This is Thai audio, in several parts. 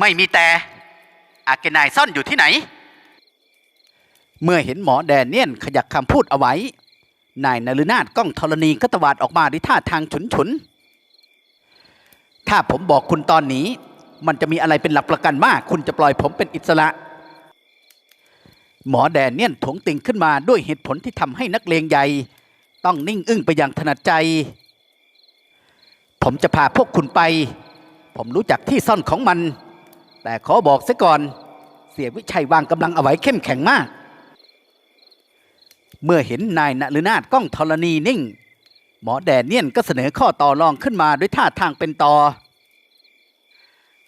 ไม่มีแต่อาเกนายซ่อนอยู่ที่ไหน เมื่อเห็นหมอแดเนียนขยักคำพูดเอาไว้ นายนฤนาถก้องธรณีก็ตวาดออกมาด้วยท่าทางฉุนฉุน ถ้าผมบอกคุณตอนนี้ มันจะมีอะไรเป็นหลักประกันว่าคุณจะปล่อยผมเป็นอิสระ หมอแดเนียนถงติงขึ้นมาด้วยเหตุผลที่ทำให้นักเลงใหญ่ ต้องนิ่งอึ้งไปอย่างถนัดใจ ผมจะพาพวกคุณไป ผมรู้จักที่ซ่อนของมัน แต่ขอบอกซะก่อน เสียวิชัยวางกำลังเอาไว้เข้มแข็งมาก เมื่อเห็นนายนฤนาถก้องธรณีนิ่ง หมอแดเนียนก็เสนอข้อต่อรองขึ้นมาด้วยท่าทางเป็นต่อ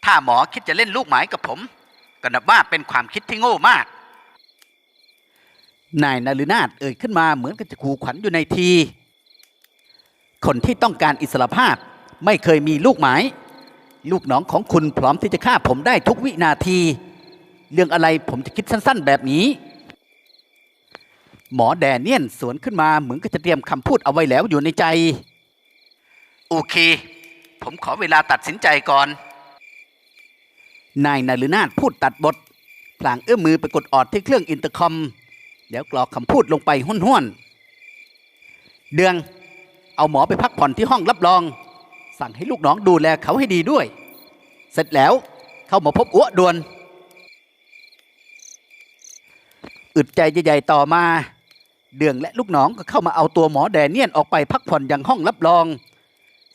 ถ้าหมอคิดจะเล่นลูกหมายกับผม ก็นับว่าเป็นความคิดที่โง่มาก นายนฤนาถเอ่ยขึ้นมาเหมือนกับจะขู่ขวัญอยู่ในที คนที่ต้องการอิสรภาพไม่เคยมีลูกหมาย ลูกน้องของคุณพร้อมที่จะฆ่าผมได้ทุกวินาที เรื่องอะไรผมจะคิดสั้น ๆ แบบนี้ หมอแดเนียนสวนขึ้นมาเหมือนกับจะเตรียมคำพูดเอาไว้แล้วอยู่ในใจ โอเค ผมขอเวลาตัดสินใจก่อน นายนาลืนาถพูดตัดบท พลางเอื้อมมือไปกดออดที่เครื่องอินเตอร์คอม แล้วกรอกคำพูดลงไปห้วนๆเดือง เอาหมอไปพักผ่อนที่ห้องรับรอง สั่งให้ลูกน้องดูแลเขาให้ดีด้วย เสร็จแล้วเข้ามาพบอ้วด่วน อึดใจใหญ่ๆต่อมา เดืองและลูกน้องก็เข้ามาเอาตัวหมอแดเนียนออกไปพักผ่อนยังห้องรับรอง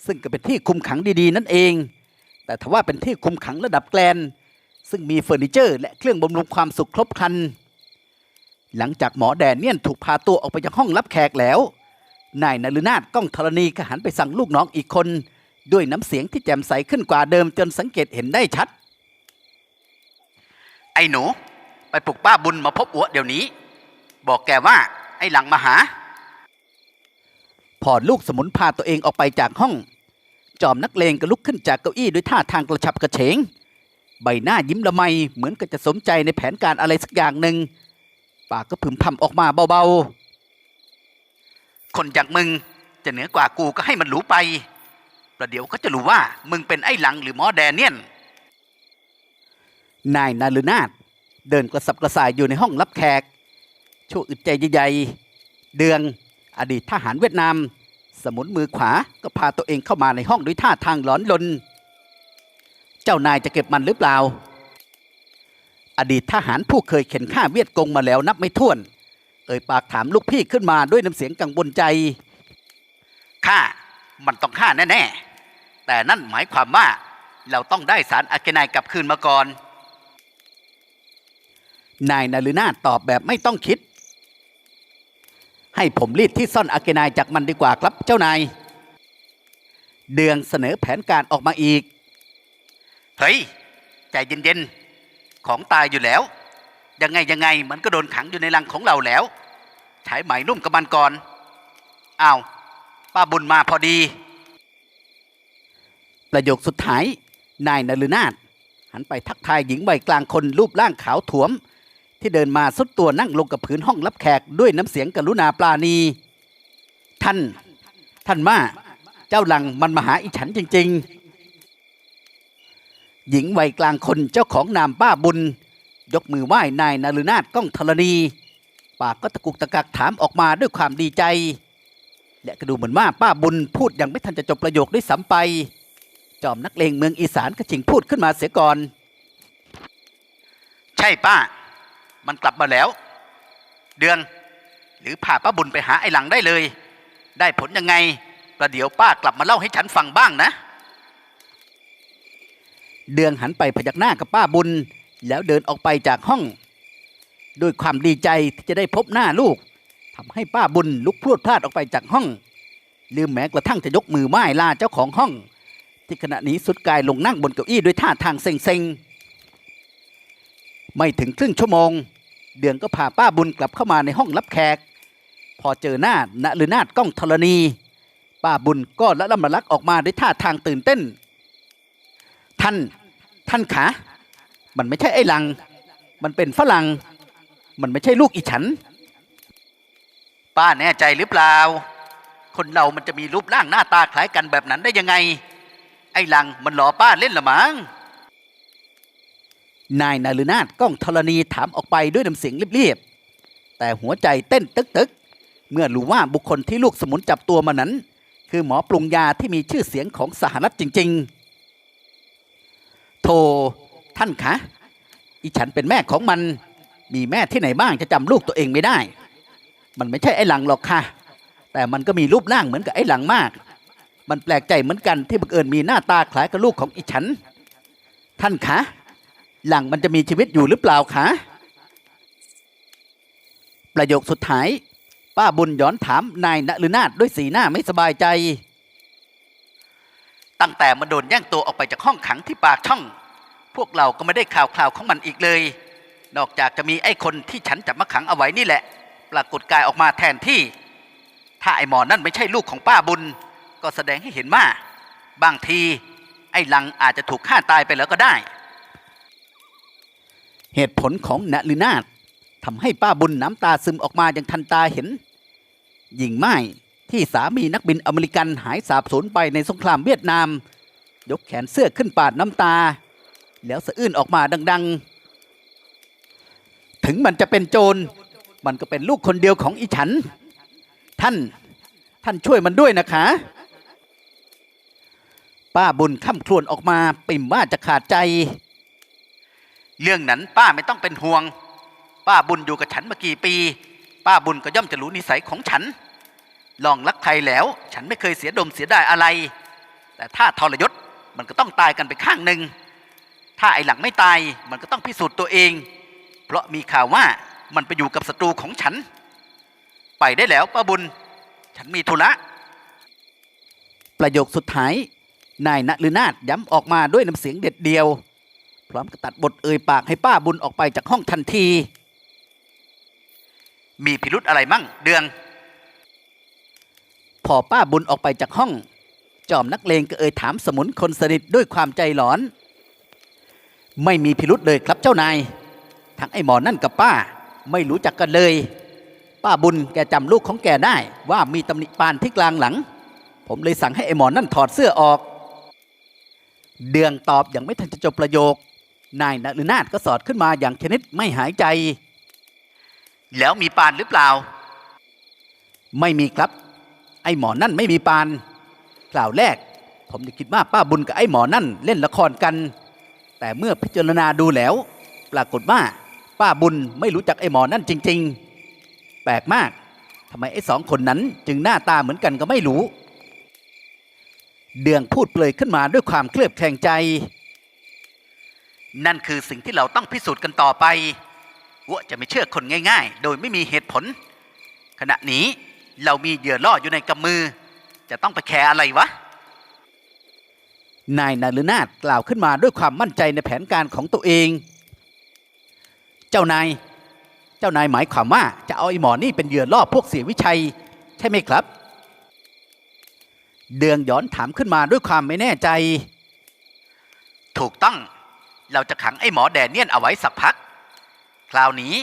ซึ่งก็เป็นที่คุมขังดีๆ นั่นเอง แต่ทว่าเป็นที่คุมขังระดับแกลน ซึ่งมีเฟอร์นิเจอร์ และเครื่องบำรุงความสุขครบครัน หลังจากหมอแดเนียนถูกพาตัวออกไปจากห้องรับแขกแล้วนายนฤนาถก้องธรณีก็หันไปสั่งลูกน้องอีกคน ด้วยน้ำเสียงที่แจ่มใสขึ้นกว่าเดิมจนสังเกตเห็นได้ชัด ไอ้หนู ไปปลุกป้าบุญมาพบอัวเดี๋ยวนี้ บอกแกว่า ไอ้หลังมาหา พอลูกสมุนพาตัวเองออกไปจากห้อง จอมนักเลงก็ลุกขึ้นจากเก้าอี้ด้วยท่าทางกระฉับกระเฉง ใบหน้ายิ้มละไมเหมือนกับจะสมใจในแผนการอะไรสักอย่างหนึ่งปากก็พึมพำออกมาเบาๆ คนอย่างมึงจะเหนือกว่ากูก็ให้มันรู้ไป ประเดี๋ยวก็จะรู้ว่ามึงเป็นไอ้หลังหรือหมอแดเนียน นายนาลืนาถเดินกระสับกระส่ายอยู่ในห้องรับแขก ชั่วอึดใจใหญ่ๆเดืองอดีตทหารเวียดนาม สมุนมือขวาก็พาตัวเองเข้ามาในห้องด้วยท่าทางหลอนลน เจ้านายจะเก็บมันหรือเปล่า อดีตทหารผู้เคยเข็นฆ่าเวียดกงมาแล้วนับไม่ถ้วน เอ่ยปากถามลูกพี่ขึ้นมาด้วยน้ำเสียงกังวลใจฆ่า มันต้องฆ่าแน่ๆ แต่นั่นหมายความว่าเราต้องได้สารอะเกไนายกลับคืนมาก่อน นายนาลืนาตอบแบบไม่ต้องคิด ให้ผมรีดที่ซ่อนอะเกไนายจากมันดีกว่าครับเจ้านาย เดืองเสนอแผนการออกมาอีก เฮ้ย ใจเย็นๆ ของตายอยู่แล้ว ยังไงยังไงมันก็โดนขังอยู่ในรังของเราแล้ว ใช้ไหมนุ่มกับมันก่อน อ้าว ป้าบุญมาพอดี ประโยคสุดท้าย นายนฤนาถหันไปทักทายหญิงวัยกลางคนรูปร่างขาวถวม ที่เดินมาสุดตัวนั่งลงกับพื้นห้องรับแขกด้วยน้ำเสียงกรุณาปราณี ท่าน ท่านมาเจ้าหลังมันมาหาอีฉันจริง ๆ หญิงวัยกลางคนเจ้าของนามป้าบุญ ยกมือไหว้นายนฤนาถก้องธรณี ปากก็ตะกุกตะกักถามออกมาด้วยความดีใจ และก็ดูเหมือนว่าป้าบุญพูดยังไม่ทันจะจบประโยคด้วยซ้ำไป จอมนักเลงเมืองอีสานก็จิงพูดขึ้นมาเสียก่อน ใช่ป้า มันกลับมาแล้ว เดืองหรือพาป้าบุญไปหาไอ้หลังได้เลย ได้ผลยังไง ประเดี๋ยวป้ากลับมาเล่าให้ฉันฟังบ้างนะ เดืองหันไปพยักหน้ากับป้าบุญ แล้วเดินออกไปจากห้อง ด้วยความดีใจที่จะได้พบหน้าลูก ทำให้ป้าบุญลุกพรวดพลาดออกไปจากห้อง ลืมแม้กระทั่งจะยกมือไหว้ลาเจ้าของห้อง ที่ขณะนี้สุดกายลงนั่งบนเก้าอี้ด้วยท่าทางเซ็งๆ ไม่ถึงครึ่งชั่วโมง เดืองก็พาป้าบุญกลับเข้ามาในห้องรับแขก พอเจอหน้าณหรือนาดก้องธรณีป้าบุญก็ละล่ำละลักออกมาด้วยท่าทางตื่นเต้น ท่าน ท่านขา มันไม่ใช่ไอ้ลัง มันเป็นฝรั่ง มันไม่ใช่ลูกอีฉัน ป้าแน่ใจหรือเปล่า คนเรามันจะมีรูปร่างหน้าตาคล้ายกันแบบนั้นได้ยังไง ไอ้ลังมันหลอป้าเล่นละมั้งนายนารุนาถก้องธรณีถามออกไปด้วยน้ำเสียงเรียบๆแต่หัวใจเต้นตึกๆ เมื่อรู้ว่าบุคคลที่ลูกสมุนจับตัวมานั้น คือหมอปรุงยาที่มีชื่อเสียงของสหรัฐจริง ๆ โทท่านคะ อีฉันเป็นแม่ของมัน มีแม่ที่ไหนบ้างจะจำลูกตัวเองไม่ได้ มันไม่ใช่ไอ้หลังหรอกค่ะ แต่มันก็มีรูปร่างเหมือนกับไอ้หลังมาก มันแปลกใจเหมือนกันที่บังเอิญมีหน้าตาคล้ายกับลูกของอีฉัน ท่านคะหลังมันจะมีชีวิตอยู่หรือเปล่าคะประโยคสุดท้าย ป้าบุญย้อนถามนายนฤนาถด้วยสีหน้าไม่สบายใจ ตั้งแต่มันโดนแย่งตัวออกไปจากห้องขังที่ปากช่อง พวกเราก็ไม่ได้ข่าวคราวของมันอีกเลย นอกจากจะมีไอ้คนที่ฉันจับมาขังเอาไว้นี่แหละ ปรากฏกายออกมาแทนที่ ถ้าไอหมอนั่นไม่ใช่ลูกของป้าบุญ ก็แสดงให้เห็นว่า บางทีไอ้ลังอาจจะถูกฆ่าตายไปแล้วก็ได้ เหตุผลของนฤนาถทำให้ป้าบุญน้ำตาซึมออกมาอย่างทันตาเห็น หญิงไม้ที่สามีนักบินอเมริกันหายสาบสูญไปในสงครามเวียดนาม ยกแขนเสื้อขึ้นปาดน้ำตา แล้วสะอื้นออกมาดัง ๆ ถึงมันจะเป็นโจร มันก็เป็นลูกคนเดียวของอีฉัน ท่านท่านช่วยมันด้วยนะคะ ป้าบุญข้ามครวญออกมาปิ่มว่าจะขาดใจ เรื่องนั้นป้าไม่ต้องเป็นห่วง ป้าบุญอยู่กับฉันมากี่ปี ป้าบุญก็ย่อมจะรู้นิสัยของฉัน ลองรักใครแล้ว ฉันไม่เคยเสียดมเสียดายอะไร แต่ถ้าทรยศมันก็ต้องตายกันไปข้างหนึ่งถ้าไอหลังไม่ตายมันก็ต้องพิสูจน์ตัวเอง เพราะมีข่าวว่า มันไปอยู่กับศัตรูของฉัน ไปได้แล้วป้าบุญ ฉันมีธุระ ประโยคสุดท้าย นายณฤนาถย้ำออกมาด้วยน้ำเสียงเด็ดเดียว พร้อมกับตัดบทเอ่ยปากให้ป้าบุญออกไปจากห้องทันที มีพิรุธอะไรมั่งเดือง พอป้าบุญออกไปจากห้อง จอมนักเลงก็เอ่ยถามสมุนคนสนิทด้วยความใจหลอน ไม่มีพิรุธเลยครับเจ้านาย ทั้งไอ้หมอนั่นกับป้า ไม่รู้จักกันเลย ป้าบุญแกจำลูกของแกได้ว่ามีตำหนิปานที่กลางหลัง ผมเลยสั่งให้ไอหมอนั่นถอดเสื้อออก เดืองตอบอย่างไม่ทันจะจบประโยค นายนฤนาถก็สอดขึ้นมาอย่างชนิดไม่หายใจ แล้วมีปานหรือเปล่า ไม่มีครับ ไอหมอนั่นไม่มีปานกล่าวแรก ผมจะคิดว่าป้าบุญกับไอหมอนั่นเล่นละครกัน แต่เมื่อพิจารณาดูแล้ว ปรากฏว่า ป้าบุญไม่รู้จักไอ้หมอนั่นจริง ๆ แปลกมากทำไมไอ้สองคนนั้นจึงหน้าตาเหมือนกันก็ไม่รู้ เดืองพูดเปลยขึ้นมาด้วยความเคลือบแคลงใจ นั่นคือสิ่งที่เราต้องพิสูจน์กันต่อไปว่าจะไม่เชื่อคนง่าย ๆ โดยไม่มีเหตุผล ขณะนี้เรามีเหยื่อล่ออยู่ในกำมือ จะต้องไปแคร์อะไรวะ นายนารุนาถกล่าวขึ้นมาด้วยความมั่นใจในแผนการของตัวเอง จ้านาย เจ้านายหมายความว่าจะเอาไอ้หมอนี่เป็นเหยื่อล่อพวกเสียวิชัย ใช่ไหมครับ เดืองย้อนถามขึ้นมาด้วยความไม่แน่ใจ ถูกต้องเราจะขังไอ้หมอแดเนียนเอาไว้สักพัก คราวนี้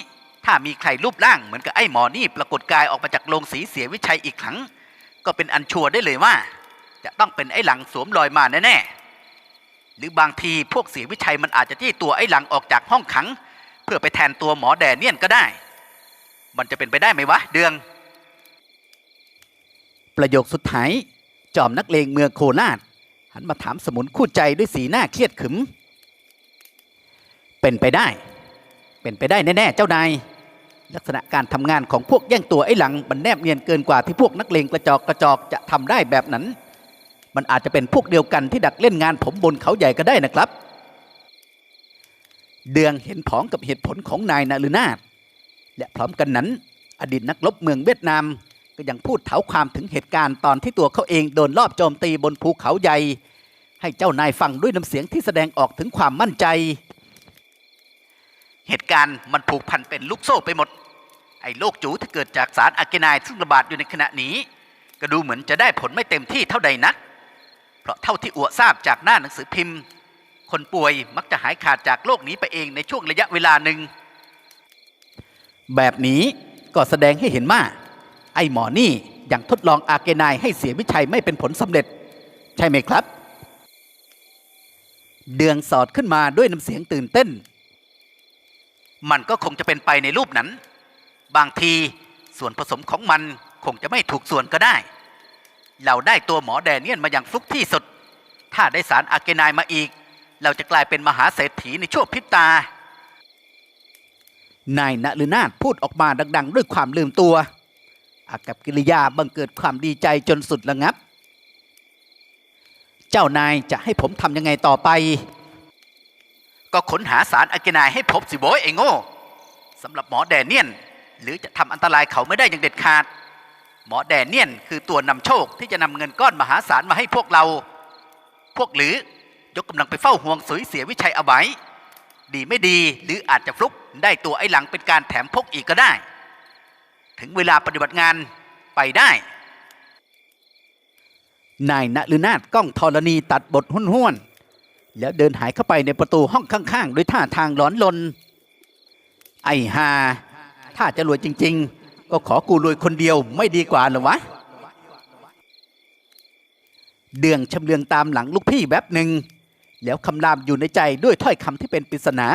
ถ้ามีใครรูปร่างเหมือนกับไอ้หมอนี่ปรากฏกายออกมาจากโรงสีเสียวิชัยอีกครั้ง ก็เป็นอันชัวร์ได้เลยว่า จะต้องเป็นไอ้หลังสวมรอยมาแน่ๆหรือบางทีพวกเสียวิชัยมันอาจจะที่ตัวไอ้หลังออกจากห้องขัง พื่อไปแทนตัวหมอแดเนียนก็ได้ มันจะเป็นไปได้ไหมวะ เดือง ประโยคสุดท้าย จอมนักเลงเมืองโคราช หันมาถามสมุนคู่ใจด้วยสีหน้าเครียดขึม เป็นไปได้ เป็นไปได้แน่ๆเจ้านายลักษณะการทำงานของพวกแย่งตัวไอ้หลัง มันแนบเนียนเกินกว่าที่พวกนักเลงกระจอกกระจอกจะทำได้แบบนั้น มันอาจจะเป็นพวกเดียวกันที่ดักเล่นงานผมบนเขาใหญ่ก็ได้นะครับ เดืองเห็นผองกับเหตุผลของนายนาลือนาถและพร้อมกันนั้น อดีตนักรบเมืองเวียดนามก็ยังพูดเถาความถึงเหตุการณ์ตอนที่ตัวเขาเองโดนลอบโจมตีบนภูเขาใหญ่ ให้เจ้านายฟังด้วยน้ำเสียงที่แสดงออกถึงความมั่นใจ เหตุการณ์มันผูกพันเป็นลูกโซ่ไปหมด ไอ้โรคจูที่เกิดจากสารอะเกนายซึ่งระบาดอยู่ในขณะนี้ ก็ดูเหมือนจะได้ผลไม่เต็มที่เท่าใดนัก เพราะเท่าที่อวทราบจากหน้าหนังสือพิมพ์ คนป่วยมักจะหายขาดจากโรคนี้ไปเองในช่วงระยะเวลาหนึ่ง แบบนี้ก็แสดงให้เห็นว่าไอ้หมอนี่ยังทดลองอาเกนายให้เสียวิชัยไม่เป็นผลสำเร็จ ใช่ไหมครับ เดืองสอดขึ้นมาด้วยน้ำเสียงตื่นเต้น มันก็คงจะเป็นไปในรูปนั้น บางทีส่วนผสมของมันคงจะไม่ถูกส่วนก็ได้ เราได้ตัวหมอแดเนียนมาอย่างฟลุกที่สุด ถ้าได้สารอาเกนายมาอีก เราจะกลายเป็นมหาเศรษฐีในชั่วพริบตา นายณฤนาถพูดออกมาดัง ๆ ด้วยความลืมตัวอากับกิริยาบังเกิดความดีใจจนสุดระงับ เจ้านายจะให้ผมทำยังไงต่อไป ก็ค้นหาสารอะเกนายให้พบสิโบยไอ้โง่สำหรับหมอแดเนียน หรือจะทำอันตรายเขาไม่ได้อย่างเด็ดขาด หมอแดเนียนคือตัวนำโชคที่จะนำเงินก้อนมหาศาลมาให้พวกเรา พวกหรือ ยกกำลังไปเฝ้าห่วงสุยเสียวิชัยเอาไว้ ดีไม่ดีหรืออาจจะฟลุกได้ตัวไอ้หลังเป็นการแถมพกอีกก็ได้ ถึงเวลาปฏิบัติงานไปได้ นายณฤนาถก้องธรณีตัดบทห้วนห้วนๆแล้วเดินหายเข้าไปในประตูห้องข้างๆด้วยท่าทางร้อนลน ไอ้ฮาถ้าจะรวยจริง ๆ ก็ขอกูรวยคนเดียวไม่ดีกว่าหรอวะเดืองชำเลืองตามหลังลูกพี่แวบหนึ่ง แล้วคำรามอยู่ในใจด้วยถ้อยคำที่เป็นปริศนา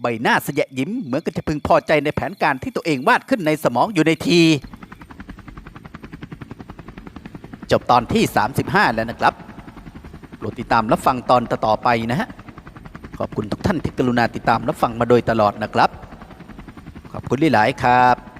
ใบหน้าเสยยิ้มเหมือนกับจะพึงพอใจในแผนการที่ตัวเองวาดขึ้นในสมองอยู่ในที จบตอนที่ 35 แล้วนะครับโปรดติดตามรับฟังตอนต่อไปนะฮะ ขอบคุณทุกท่านที่กรุณาติดตามรับฟังมาโดยตลอดนะครับ ขอบคุณหลายๆครับ